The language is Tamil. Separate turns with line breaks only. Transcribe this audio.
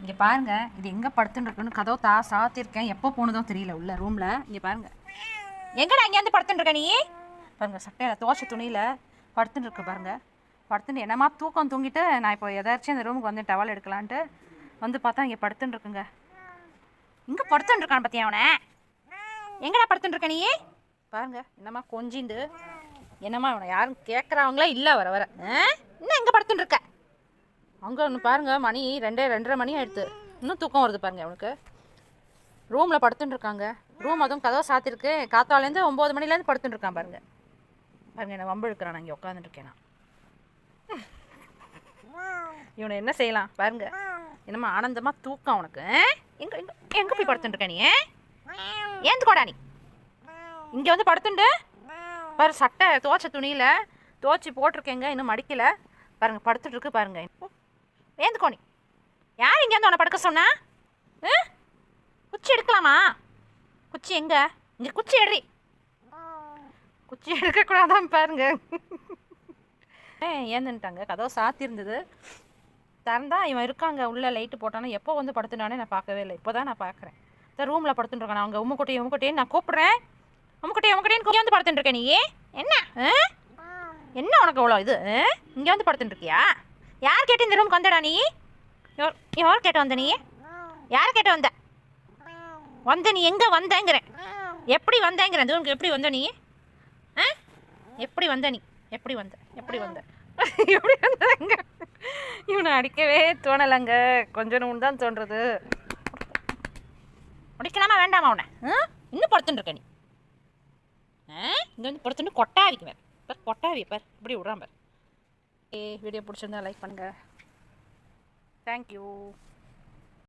இங்கே பாருங்க இது எங்கே படுத்துட்டுருக்குன்னு கதவு தா சாத்திருக்கேன் எப்போ போனதோ தெரியல உள்ள ரூமில் இங்கே பாருங்க. எங்கடா இங்கேருந்து படுத்துட்டுருக்க நீ? பாருங்க சட்டையில் தோசை துணியில் படுத்துட்டுருக்கு பாருங்கள் பாருங்க. படுத்துட்டு என்னமா தூக்கம் தூங்கிட்டு நான் இப்போ எதாச்சும் இந்த ரூமுக்கு வந்து டவல் எடுக்கலான்ட்டு வந்து பார்த்தா இங்கே படுத்துட்டுருக்குங்க இங்கே படுத்துட்டுருக்கான் பார்த்தியா அவனை? எங்கடா படுத்துட்டுருக்க நீ? பாருங்க என்னம்மா கொஞ்சிண்டு என்னம்மா அவனை யாரும் கேட்குறவங்களே இல்லை வர வர. ஆ? இன்னும் எங்கே படுத்துட்டுருக்க அங்கே ஒன்று பாருங்க மணி ரெண்டே ரெண்டரை மணி ஆயிடுத்து. இன்னும் தூக்கம் வருது பாருங்க அவனுக்கு ரூமில் படுத்துட்டு இருக்காங்க ரூம் அதுவும் கதவை சாத்திருக்கு. காத்தாலேருந்து ஒம்பது மணிலேருந்து படுத்துட்டு இருக்கான் பாருங்க. பாருங்க என்ன வம்பு நான் இங்கே உட்காந்துட்டு இருக்கேன் நான். இவனை என்ன செய்யலாம்? பாருங்க. என்னம்மா ஆனந்தமாக தூக்கம் உனக்கு எங்கே எங்கே எங்கே போய் படுத்துட்டு இருக்க நீ ஏந்து கோடா நீ. இங்கே வந்து படுத்துண்டு. பாரு சட்டை துவச்ச துணியில் துவச்சி போட்டிருக்கேங்க. இன்னும் மடிக்கலை. பாருங்க படுத்துட்டு இருக்கு பாருங்க ஏந்துக்கோ நீ யார் இங்கேருந்து உன்னை படுக்க சொன்னா? குச்சி எடுக்கலாமா? குச்சி எங்க? இங்கே குச்சி எடுறி. குச்சி எடுக்கக்கூடாதான் பாருங்க. ஏந்துன்ட்டாங்க. ஏந்துட்டாங்க கதவை சாத்தியிருந்தது திறந்தா இவன் இருக்காங்க. உள்ள லைட்டு போட்டானே எப்போ வந்து படுத்துனானே நான் பார்க்கவே இல்லை. இப்போ தான் நான் பார்க்குறேன். இந்த ரூமில் படுத்துட்டுருக்கான்? அவங்க உம்மக்குட்டி உம்மக்குட்டின்னு நான் கூப்பிட்றேன். உம்மக்குட்டி உம்மக்குட்டின்னு இங்கே வந்து படுத்துட்டுருக்கேன் இருக்க நீ? என்ன? ஆ? என்ன உனக்கு அவ்வளோ இது? ஆ? இங்கே வந்து படுத்துட்டுருக்கியா? யார் கேட்டு இந்த ரூமுக்கு வந்தடா நீ? யார் யார் வந்த நீ? யார் கேட்டு வந்த? வந்த நீ எங்கே வந்தேங்கிறேன். எப்படி வந்தேங்கிறேன்? இந்த ரூமுக்கு எப்படி வந்த நீ? ஆ? எப்படி வந்த நீ? எப்படி வந்த? எப்படி வந்த? எப்படி வந்தங்க இவனை அடிக்கவே தோணலைங்க. கொஞ்சம் நூன் தான் தோன்றது. அடிக்கலாமா வேண்டாமா அவனை? ஆ? இன்னும் படுத்துட்டு இருக்க நீ. இங்கே வந்து படுத்துட்டு கொட்டாவிக்கு வேறு பார் கொட்டாவி பார். இப்படி விட்றான் பார். வீடியோ பிடிச்சிருந்தா லைக் பண்ணுங்கள் தேங்க்யூ